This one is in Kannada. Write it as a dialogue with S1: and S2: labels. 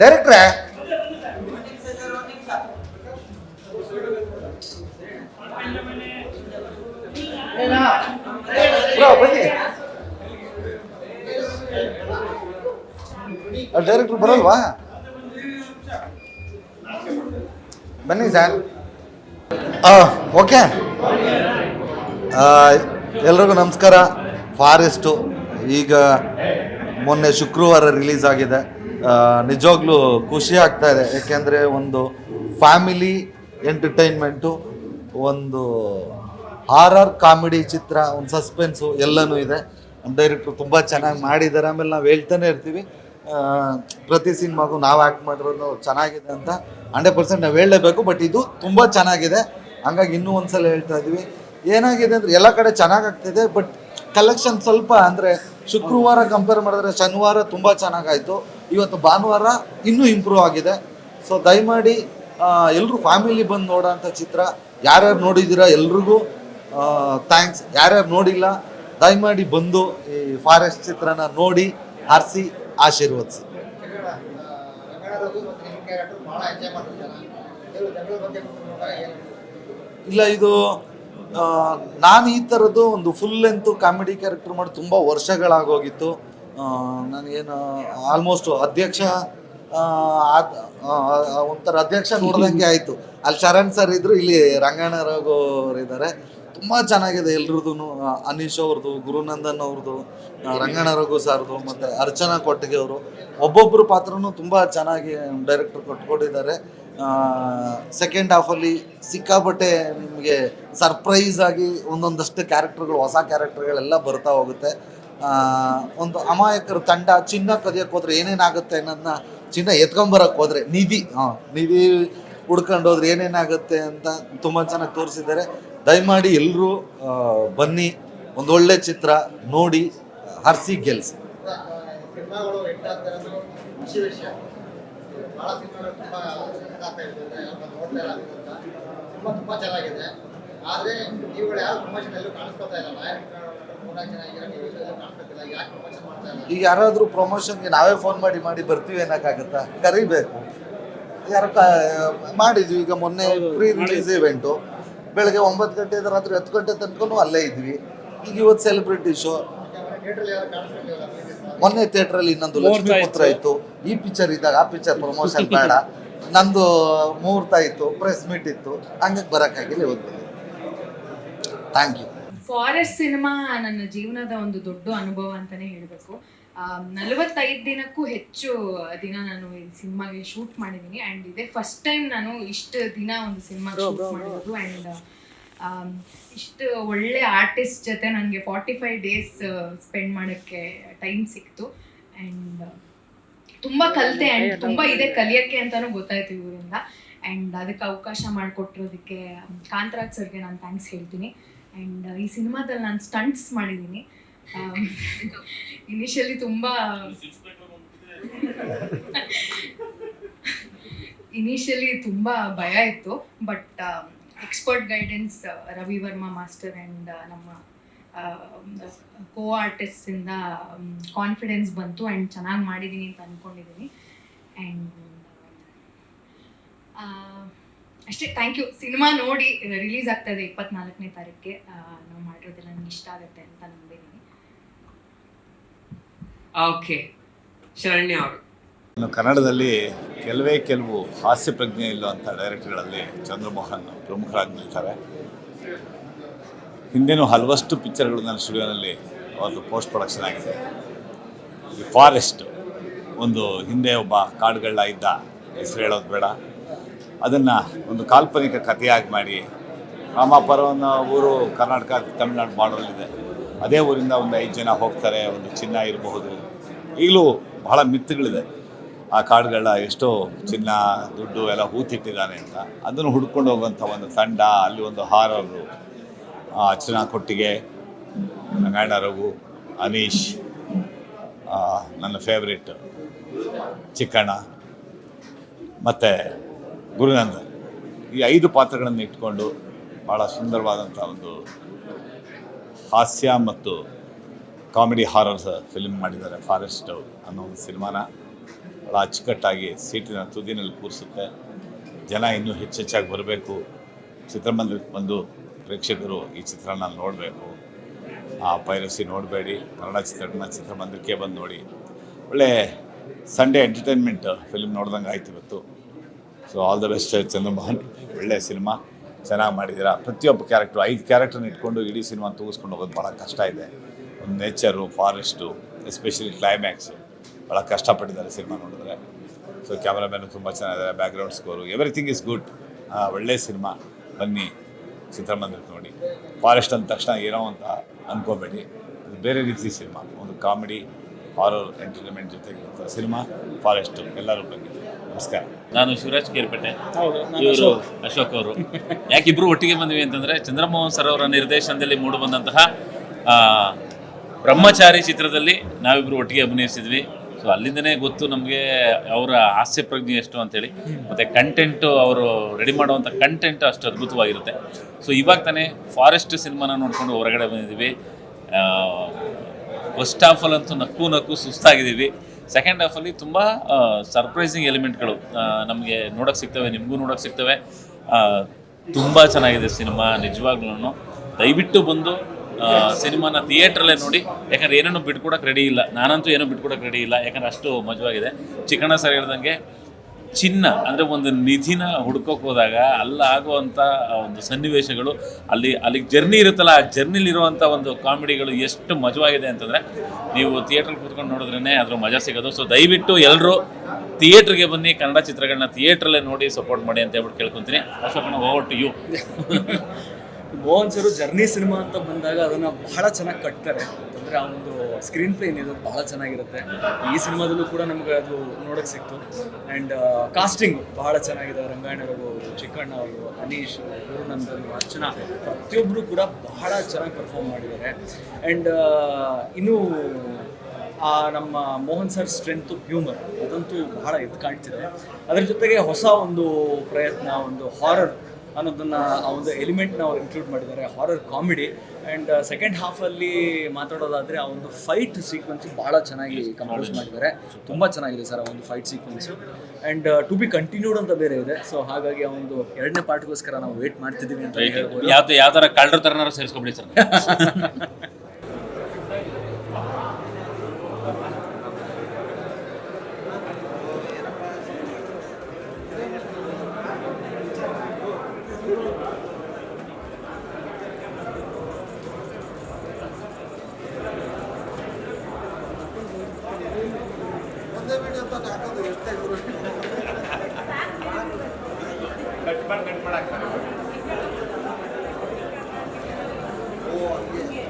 S1: ಡೈರೆಕ್ಟ್ರೇ? ಬನ್ನಿ. ಡೈರೆಕ್ಟ್ರು ಬರಲ್ವಾ? ಬನ್ನಿ ಸರ್. ಓಕೆ. ಎಲ್ರಿಗೂ ನಮಸ್ಕಾರ. ಫಾರೆಸ್ಟು, ಈಗ ಮೊನ್ನೆ ಶುಕ್ರವಾರ ರಿಲೀಸ್ ಆಗಿದೆ. ನಿಜವಾಗ್ಲೂ ಖುಷಿ ಆಗ್ತಾ ಇದೆ. ಯಾಕೆಂದರೆ ಒಂದು ಫ್ಯಾಮಿಲಿ ಎಂಟರ್ಟೈನ್ಮೆಂಟು, ಒಂದು ಹಾರರ್ ಕಾಮಿಡಿ ಚಿತ್ರ, ಒಂದು ಸಸ್ಪೆನ್ಸು ಎಲ್ಲನೂ ಇದೆ. ಡೈರೆಕ್ಟ್ರು ತುಂಬ ಚೆನ್ನಾಗಿ ಮಾಡಿದ್ದಾರೆ. ಆಮೇಲೆ ನಾವು ಹೇಳ್ತಾನೆ ಇರ್ತೀವಿ ಪ್ರತಿ ಸಿನಿಮಾಗೂ ನಾವು ಆ್ಯಕ್ಟ್ ಮಾಡಿರೋದು ಚೆನ್ನಾಗಿದೆ ಅಂತ ಹಂಡ್ರೆಡ್ ಪರ್ಸೆಂಟ್ ನಾವು ಹೇಳಲೇಬೇಕು, ಬಟ್ ಇದು ತುಂಬ ಚೆನ್ನಾಗಿದೆ. ಹಂಗಾಗಿ ಇನ್ನೂ ಒಂದ್ಸಲ ಹೇಳ್ತಾ ಇದ್ದೀವಿ ಏನಾಗಿದೆ ಅಂದರೆ ಎಲ್ಲ ಕಡೆ ಚೆನ್ನಾಗಿ ಆಗ್ತಿದೆ, ಬಟ್ ಕಲೆಕ್ಷನ್ ಸ್ವಲ್ಪ ಅಂದರೆ ಶುಕ್ರವಾರ ಕಂಪೇರ್ ಮಾಡಿದ್ರೆ ಶನಿವಾರ ತುಂಬ ಚೆನ್ನಾಗಾಯಿತು. ಇವತ್ತು ಭಾನುವಾರ ಇನ್ನೂ ಇಂಪ್ರೂವ್ ಆಗಿದೆ. ಸೊ ದಯಮಾಡಿ ಎಲ್ಲರೂ ಫ್ಯಾಮಿಲಿ ಬಂದು ನೋಡೋಂಥ ಚಿತ್ರ ಯಾರ್ಯಾರು ನೋಡಿದ್ದೀರಾ ಎಲ್ರಿಗೂ ಥ್ಯಾಂಕ್ಸ್ ಯಾರ್ಯಾರು ನೋಡಿಲ್ಲ, ದಯಮಾಡಿ ಬಂದು ಈ ಫಾರೆಸ್ಟ್ ಚಿತ್ರನ ನೋಡಿ, ಹರಿಸಿ, ಆಶೀರ್ವದಿಸಿ. ಇಲ್ಲ, ಇದು ನಾನು ಈ ಥರದ್ದು ಒಂದು ಫುಲ್ ಲೆಂತ್ ಕಾಮಿಡಿ ಕ್ಯಾರೆಕ್ಟರ್ ಮಾಡಿ ತುಂಬ ವರ್ಷಗಳಾಗೋಗಿತ್ತು. ನನಗೇನು ಆಲ್ಮೋಸ್ಟ್ ಅಧ್ಯಕ್ಷ ಒಂಥರ ಅಧ್ಯಕ್ಷ ನೋಡ್ದಂಗೆ ಆಯಿತು. ಅಲ್ಲಿ ಶರಣ್ ಸರ್ ಇದ್ರು, ಇಲ್ಲಿ ರಂಗಣ್ಣ ರಘು ಇದ್ದಾರೆ ತುಂಬ ಚೆನ್ನಾಗಿದೆ ಎಲ್ರದ್ದು ಅನೀಶ್ ಅವ್ರದ್ದು ಗುರುನಂದನ್ ಅವ್ರದ್ದು ರಂಗಣ್ಣ ರಘು ಸರ್ದು, ಮತ್ತು ಅರ್ಚನಾ ಕೊಟ್ಟಿಗೆ ಅವರು. ಒಬ್ಬೊಬ್ಬರು ಪಾತ್ರನು ತುಂಬ ಚೆನ್ನಾಗಿ ಡೈರೆಕ್ಟರ್ ಕೊಟ್ಕೊಟ್ಟಿದ್ದಾರೆ ಸೆಕೆಂಡ್ ಹಾಫಲ್ಲಿ ಸಿಕ್ಕಾಪಟ್ಟೆ ನಿಮಗೆ ಸರ್ಪ್ರೈಸ್ ಆಗಿ ಒಂದೊಂದಷ್ಟು ಕ್ಯಾರೆಕ್ಟರ್ಗಳು ಹೊಸ ಕ್ಯಾರೆಕ್ಟರ್ಗಳೆಲ್ಲ ಬರ್ತಾ ಹೋಗುತ್ತೆ. ಒಂದು ಅಮಾಯಕರ ತಂಡ ಚಿನ್ನ ಕದಿಯಕ್ಕೆ ಹೋದ್ರೆ ಏನೇನಾಗುತ್ತೆ ಅನ್ನೋದನ್ನ ಚಿನ್ನ ಎತ್ಕೊಂಬರಕ್ಕೆ ಹೋದ್ರೆ ನಿಧಿ, ಹಾಂ, ನಿಧಿ ಹೋದ್ರೆ ಏನೇನಾಗುತ್ತೆ ಅಂತ ತುಂಬ ಚೆನ್ನಾಗಿ ತೋರಿಸಿದ್ದಾರೆ. ದಯಮಾಡಿ ಎಲ್ಲರೂ ಬನ್ನಿ, ಒಂದು ಒಳ್ಳೆ ಚಿತ್ರ ನೋಡಿ, ಹರಿಸಿ ಗೆಲ್ಸಿ.
S2: ಆದರೆ ಈಗ
S1: ಯಾರಾದ್ರೂ ಪ್ರಮೋಷನ್ಗೆ ನಾವೇ ಫೋನ್ ಮಾಡಿ ಮಾಡಿ ಬರ್ತೀವಿ ಅನ್ನೋಕ್ಕಾಗತ್ತಾ? ಕರಿಬೇಕು. ಯಾರು ಮಾಡಿದ್ವಿ ಈಗ ಮೊನ್ನೆ ಪ್ರೀ ರಿಲೀಸ್ ಇವೆಂಟು ಬೆಳಗ್ಗೆ ಒಂಬತ್ತು ಗಂಟೆಯಿಂದ ರಾತ್ರಿ ಹತ್ತು ಗಂಟೆ ತನಕನೂ ಅಲ್ಲೇ ಇದ್ವಿ. ಈಗ ಇವತ್ತು ಸೆಲೆಬ್ರಿಟಿ ಶೋ ಮೊನ್ನೆ ಥಿಯೇಟ್ರಲ್ಲಿ ಇನ್ನೊಂದು ಲಕ್ಷ್ಮೀಪುತ್ರ ಇತ್ತು. ಈ ಪಿಕ್ಚರ್ ಇದ್ದಾಗ ಆ ಪಿಕ್ಚರ್ ಪ್ರಮೋಷನ್ ಬೇಡ. ನಂದು ಮುಹೂರ್ತ ಇತ್ತು ಪ್ರೆಸ್ ಮೀಟ್ ಇತ್ತು. ಹಂಗಾಗಿ ಬರೋಕ್ಕಾಗಿಲ್ಲ ಇವತ್ತು ಥ್ಯಾಂಕ್ ಯು
S3: ಫಾರೆಸ್ಟ್ ಸಿನಿಮಾ ನನ್ನ ಜೀವನದ ಒಂದು ದೊಡ್ಡ ಅನುಭವ ಅಂತಾನೆ ಹೇಳಬೇಕು. ನಲವತ್ತೈದು ದಿನಕ್ಕೂ ಹೆಚ್ಚು ದಿನ ನಾನು ಈ ಸಿನಿಮಾಗೆ ಶೂಟ್ ಮಾಡಿದ್ದೀನಿ. ಆ್ಯಂಡ್ ಇದೇ ಫಸ್ಟ್ ಟೈಮ್ ನಾನು ಇಷ್ಟು ದಿನ ಒಂದು ಸಿನಿಮಾ ಶೂಟ್ ಮಾಡಿರೋದು. ಆ್ಯಂಡ್ ಇಷ್ಟು ಒಳ್ಳೆ ಆರ್ಟಿಸ್ಟ್ ಜೊತೆ ನನಗೆ ಫಾರ್ಟಿ ಫೈವ್ ಡೇಸ್ ಸ್ಪೆಂಡ್ ಮಾಡೋಕ್ಕೆ ಟೈಮ್ ಸಿಕ್ತು. ಆ್ಯಂಡ್ ತುಂಬ ಕಲಿತೆ ಆ್ಯಂಡ್ ತುಂಬ ಇದೆ ಕಲಿಯೋಕ್ಕೆ ಅಂತಾನೂ ಗೊತ್ತಾಯ್ತು ಇವರಿಂದ. ಆ್ಯಂಡ್ ಅದಕ್ಕೆ ಅವಕಾಶ ಮಾಡಿಕೊಟ್ಟಿರೋದಕ್ಕೆ ಕಾಂತರಾಜ್ ಸರ್ಗೆ ನಾನು ಥ್ಯಾಂಕ್ಸ್ ಹೇಳ್ತೀನಿ. ಆ್ಯಂಡ್ ಈ ಸಿನಿಮಾದಲ್ಲಿ ನಾನು ಸ್ಟಂಟ್ಸ್ ಮಾಡಿದ್ದೀನಿ. ಇನಿಷಿಯಲಿ ತುಂಬ ಇನಿಷಿಯಲಿ ತುಂಬ ಭಯ ಇತ್ತು. But expert guidance Ravi Varma master and ನಮ್ಮ ಕೋ ಆರ್ಟಿಸ್ಟಿಂದ ಕಾನ್ಫಿಡೆನ್ಸ್ ಬಂತು ಆ್ಯಂಡ್ ಚೆನ್ನಾಗಿ ಮಾಡಿದ್ದೀನಿ ಅಂತ ಅಂದ್ಕೊಂಡಿದ್ದೀನಿ ಆ್ಯಂಡ್ ಅಷ್ಟೇ ಥ್ಯಾಂಕ್ ಯು ಸಿನಿಮಾ ನೋಡಿ ರಿಲೀಸ್ ಆಗ್ತಾ ಇದೆ ಇಪ್ಪತ್ನಾಲ್ಕನೇ ತಾರೀಕಿಗೆ ನಾವು ಮಾಡಿರೋದೆಲ್ಲ ನನಗೆ ಇಷ್ಟ ಆಗುತ್ತೆ ಅಂತ ನಂಬಿದ್ದೀನಿ
S4: ಓಕೆ ಶರಣ್ಯ ಅವರು.
S5: ಇನ್ನು ಕನ್ನಡದಲ್ಲಿ ಕೆಲವೇ ಕೆಲವು ಹಾಸ್ಯ ಪ್ರಜ್ಞೆ ಇಲ್ಲುವಂಥ ಡೈರೆಕ್ಟರ್ಗಳಲ್ಲಿ ಚಂದ್ರಮೋಹನ್ ಪ್ರಮುಖರಾಗಿ ನಿಲ್ತಾರೆ ಹಿಂದೆನೂ ಹಲವಷ್ಟು ಪಿಕ್ಚರ್ಗಳು ನನ್ನ ಸ್ಟುಡಿಯೋನಲ್ಲಿ ಅವತ್ತು ಪೋಸ್ಟ್ ಪ್ರೊಡಕ್ಷನ್ ಆಗಿದೆ. ಈ ಫಾರೆಸ್ಟ್ ಒಂದು ಹಿಂದೆ ಒಬ್ಬ ಕಾಡುಗಳ ಇದ್ದ ಹೆಸರು ಹೇಳೋದು ಬೇಡ. ಅದನ್ನು ಒಂದು ಕಾಲ್ಪನಿಕ ಕಥೆಯಾಗಿ ಮಾಡಿ ರಾಮಾಪುರವನ್ನು ಊರು ಕರ್ನಾಟಕ, ತಮಿಳ್ನಾಡು ಬಾರ್ಡರಲ್ಲಿದೆ ಅದೇ ಊರಿಂದ ಒಂದು ಐದು ಜನ ಹೋಗ್ತಾರೆ, ಒಂದು ಚಿನ್ನ ಇರಬಹುದು. ಈಗಲೂ ಬಹಳ ಮಿತ್ತುಗಳಿದೆ ಆ ಕಾಡುಗಳ ಎಷ್ಟೋ ಚಿನ್ನ, ದುಡ್ಡು ಎಲ್ಲ ಹೂತಿಟ್ಟಿದ್ದಾನೆ ಅಂತ. ಅದನ್ನು ಹುಡ್ಕೊಂಡು ಹೋಗುವಂಥ ಒಂದು ತಂಡ, ಅಲ್ಲಿ ಒಂದು ಹಾರರು ಅರ್ಚನಾ ಕೊಟ್ಟಿಗೆ, ನಾರಾಯಣ ರಘು, ಅನೀಶ್ ನನ್ನ ಫೇವ್ರೇಟ್ ಚಿಕ್ಕಣ್ಣ, ಮತ್ತು ಗುರುನಂದನ್ ಈ ಐದು ಪಾತ್ರಗಳನ್ನು ಇಟ್ಕೊಂಡು ಭಾಳ ಸುಂದರವಾದಂಥ ಒಂದು ಹಾಸ್ಯ ಮತ್ತು ಕಾಮಿಡಿ ಹಾರರ್ ಫಿಲ್ಮ್ ಮಾಡಿದ್ದಾರೆ. ಫಾರೆಸ್ಟ್ ಅನ್ನೋ ಒಂದು ಸಿನಿಮಾನ. ಭಾಳ ಅಚ್ಚುಕಟ್ಟಾಗಿ ಸೀಟಿನ ತುದಿನಲ್ಲಿ ಕೂರಿಸುತ್ತೆ. ಜನ ಇನ್ನೂ ಹೆಚ್ಚೆಚ್ಚಾಗಿ ಬರಬೇಕು. ಚಿತ್ರಮಂದಿರಕ್ಕೆ ಬಂದು ಪ್ರೇಕ್ಷಕರು ಈ ಚಿತ್ರನ ನೋಡಬೇಕು. ಆ ಪೈರಸಿ ನೋಡಬೇಡಿ. ಕನ್ನಡ ಚಿತ್ರಗಳನ್ನ ಚಿತ್ರಮಂದಿರಕ್ಕೆ ಬಂದು ನೋಡಿ. ಒಳ್ಳೆ ಸಂಡೇ ಎಂಟರ್ಟೈನ್ಮೆಂಟ್ ಫಿಲ್ಮ್ ನೋಡ್ದಂಗೆ ಆಯ್ತು ಇವತ್ತು. So all the best Chandramohan ಒಳ್ಳೆ ಸಿನಿಮಾ ಚೆನ್ನಾಗಿ ಮಾಡಿದ್ದೀರಾ? ಪ್ರತಿಯೊಬ್ಬ ಕ್ಯಾರೆಕ್ಟ್ರು ಐದು ಕ್ಯಾರೆಕ್ಟರ್ನ ಇಟ್ಕೊಂಡು ಇಡೀ ಸಿನಿಮಾ ತೂಗಿಸ್ಕೊಂಡು ಹೋಗೋದು ಭಾಳ ಕಷ್ಟ ಇದೆ. ಒಂದು ನೇಚರು ಫಾರೆಸ್ಟು ಎಸ್ಪೆಷಲಿ ಕ್ಲೈಮ್ಯಾಕ್ಸು ಭಾಳ ಕಷ್ಟಪಟ್ಟಿದ್ದಾರೆ ಸಿನಿಮಾ ನೋಡಿದ್ರೆ. ಸೊ ಕ್ಯಾಮ್ರಾಮ್ಯಾನು ತುಂಬ ಚೆನ್ನಾಗಿದ್ದಾರೆ background score everything is good ಒಳ್ಳೆ ಸಿನಿಮಾ ಬನ್ನಿ ಚಿತ್ರಮಂದಿರಕ್ಕೆ ನೋಡಿ. ಫಾರೆಸ್ಟ್ ಅಂದ ತಕ್ಷಣ ಏನೋ ಅಂತ ಅನ್ಕೋಬೇಡಿ. ಅದು ಬೇರೆ ರೀತಿ ಸಿನಿಮಾ ಒಂದು ಕಾಮಿಡಿ ಹಾರರ್ ಎಂಟರ್ಟೈನ್ಮೆಂಟ್ ಜೊತೆಗೆ ಸಿನಿಮಾ ಫಾರೆಸ್ಟ್ ಎಲ್ಲರೂ ಬಗ್ಗೆ ನಮಸ್ಕಾರ.
S6: ನಾನು ಶಿವರಾಜ್ ಕೇರ್ಪೇಟೆ. ಇವರು ಅಶೋಕ್. ಅವರು. ಯಾಕೆ ಇಬ್ರು ಒಟ್ಟಿಗೆ ಬಂದ್ವಿ ಅಂತಂದ್ರೆ ಚಂದ್ರಮೋಹನ್ ಸರ್ ಅವರ ನಿರ್ದೇಶನದಲ್ಲಿ ಮೂಡಿ ಬಂದಂತಹ ಆ, ಬ್ರಹ್ಮಚಾರಿ ಚಿತ್ರದಲ್ಲಿ ನಾವಿಬ್ರು ಒಟ್ಟಿಗೆ ಅಭಿನಯಿಸಿದ್ವಿ. ಸೊ ಅಲ್ಲಿಂದನೇ ಗೊತ್ತು ನಮಗೆ ಅವರ ಹಾಸ್ಯ ಪ್ರಜ್ಞೆ ಎಷ್ಟು ಅಂತೇಳಿ. ಮತ್ತು ಕಂಟೆಂಟು ಅವರು ರೆಡಿ ಮಾಡುವಂಥ ಕಂಟೆಂಟ್ ಅಷ್ಟು ಅದ್ಭುತವಾಗಿರುತ್ತೆ. ಸೊ ಇವಾಗ ತಾನೇ ಫಾರೆಸ್ಟ್ ಸಿನಿಮಾನ ನೋಡಿಕೊಂಡು ಹೊರಗಡೆ ಬಂದಿದ್ದೀವಿ. ಫಸ್ಟ್ ಹಾಫಲ್ಲಿ ಅಂತೂ ನಕ್ಕು ನಕ್ಕು ಸುಸ್ತಾಗಿದ್ದೀವಿ. ಸೆಕೆಂಡ್ ಹಾಫಲ್ಲಿ ತುಂಬ ಸರ್ಪ್ರೈಸಿಂಗ್ ಎಲಿಮೆಂಟ್ಗಳು ನಮಗೆ ನೋಡೋಕ್ಕೆ ಸಿಗ್ತವೆ, ನಿಮಗೂ ನೋಡೋಕ್ಕೆ ಸಿಗ್ತವೆ. ತುಂಬ ಚೆನ್ನಾಗಿದೆ ಸಿನಿಮಾ ನಿಜವಾಗ್ಲೂ ದಯವಿಟ್ಟು ಬಂದು ಸಿನಿಮಾನ ಥಿಯೇಟ್ರಲ್ಲೇ ನೋಡಿ, ಯಾಕಂದ್ರೆ ಏನೇನು ಬಿಟ್ಕೊಡಕ್ಕೆ ರೆಡಿ ಇಲ್ಲ. ನಾನಂತೂ ಏನೂ ಬಿಟ್ಕೊಡಕ್ಕೆ ರೆಡಿ ಇಲ್ಲ. ಯಾಕಂದ್ರೆ ಅಷ್ಟು ಮಜವಾಗಿದೆ. ಚಿಕ್ಕಣ್ಣ ಸರ್ ಹೇಳ್ದಂಗೆ ಚಿನ್ನ, ಅಂದರೆ ಒಂದು ನಿಧಿನ ಹುಡ್ಕೋಕೆ ಹೋದಾಗ ಅಲ್ಲಾಗುವಂಥ ಒಂದು ಸನ್ನಿವೇಶಗಳು, ಅಲ್ಲಿ, ಅಲ್ಲಿಗೆ ಜರ್ನಿ ಇರುತ್ತಲ್ಲ, ಆ ಜರ್ನಿಲಿರುವಂಥ ಒಂದು ಕಾಮಿಡಿಗಳು ಎಷ್ಟು ಮಜವಾಗಿದೆ ಅಂತಂದರೆ, ನೀವು ಥಿಯೇಟ್ರಲ್ಲಿ ಕೂತ್ಕೊಂಡು ನೋಡಿದ್ರೇ ಅದ್ರ ಮಜಾ ಸಿಗೋದು. ಸೊ ದಯವಿಟ್ಟು ಎಲ್ಲರೂ ಥಿಯೇಟ್ರಿಗೆ ಬನ್ನಿ, ಕನ್ನಡ ಚಿತ್ರಗಳನ್ನ ಥಿಯೇಟ್ರಲ್ಲೇ ನೋಡಿ ಸಪೋರ್ಟ್ ಮಾಡಿ ಅಂತ ಹೇಳ್ಬಿಟ್ಟು ಕೇಳ್ಕೊತೀನಿ. ಅಶೋಕನ over to you
S7: Mohan sir journey cinema ಅಂತ ಬಂದಾಗ ಅದನ್ನು ಬಹಳ ಚೆನ್ನಾಗಿ ಕಟ್ತಾರೆ. ಆ ಒಂದು ಸ್ಕ್ರೀನ್ ಪ್ಲೇ ಏನಿದೆ ಬಹಳ ಚೆನ್ನಾಗಿರುತ್ತೆ. ಈ ಸಿನಿಮಾದಲ್ಲೂ ಕೂಡ ನಮಗೆ ಅದು ನೋಡೋಕ್ಕೆ ಸಿಕ್ತು. ಆ್ಯಂಡ್ ಕಾಸ್ಟಿಂಗ್ ಬಹಳ ಚೆನ್ನಾಗಿದೆ. ರಂಗಾಯಣರವರು ಚಿಕ್ಕಣ್ಣ ಅವರು ಅನೀಶ್ ಗುರುನಂದನ್, ಅರ್ಚನಾ ಪ್ರತಿಯೊಬ್ಬರು ಕೂಡ ಬಹಳ ಚೆನ್ನಾಗಿ ಪರ್ಫಾರ್ಮ್ ಮಾಡಿದ್ದಾರೆ. ಆ್ಯಂಡ್ ಇನ್ನೂ, ಆ, ನಮ್ಮ ಮೋಹನ್ ಸರ್ ಸ್ಟ್ರೆಂತು ಹ್ಯೂಮರ್ ಅದಂತೂ ಬಹಳ ಎದ್ದು ಕಾಣ್ತಿದೆ. ಅದರ ಜೊತೆಗೆ ಹೊಸ ಒಂದು ಪ್ರಯತ್ನ, ಒಂದು ಹಾರರ್ ಅನ್ನೋದನ್ನ ಆ ಒಂದು ಎಲಿಮೆಂಟ್ನ ಅವ್ರು ಇನ್ಕ್ಲೂಡ್ ಮಾಡಿದ್ದಾರೆ ಹಾರರ್ ಕಾಮಿಡಿ ಆ್ಯಂಡ್ ಸೆಕೆಂಡ್ ಹಾಫಲ್ಲಿ ಮಾತಾಡೋದಾದರೆ ಆ ಒಂದು ಫೈಟ್ ಸೀಕ್ವೆನ್ಸ್ ಭಾಳ ಚೆನ್ನಾಗಿ ಕಂಪೋಸ್ ಮಾಡಿದ್ದಾರೆ. ತುಂಬ ಚೆನ್ನಾಗಿದೆ ಸರ್ ಆ ಒಂದು fight sequence and to be continued ಅಂತ ಬೇರೆ ಇದೆ. ಸೊ ಹಾಗಾಗಿ ಆ ಒಂದು ಎರಡನೇ ಪಾರ್ಟ್ಗೋಸ್ಕರ ನಾವು ವೇಟ್ ಮಾಡ್ತಿದ್ದೀವಿ ಅಂತ ಹೇಳ್ಬೋದು.
S6: ಯಾವ ಯಾವ ಥರ ಕಳ್ಳರ ಥರನಾರು ಸೇರಿಸ್ಕೊಬಿಡಿ ಸರ್.
S5: ಕಟ್ ಮಾಡಿ ಕಟ್ ಮಾಡಾಕ್ತಾರೆ ಓ ಹಂಗೆ.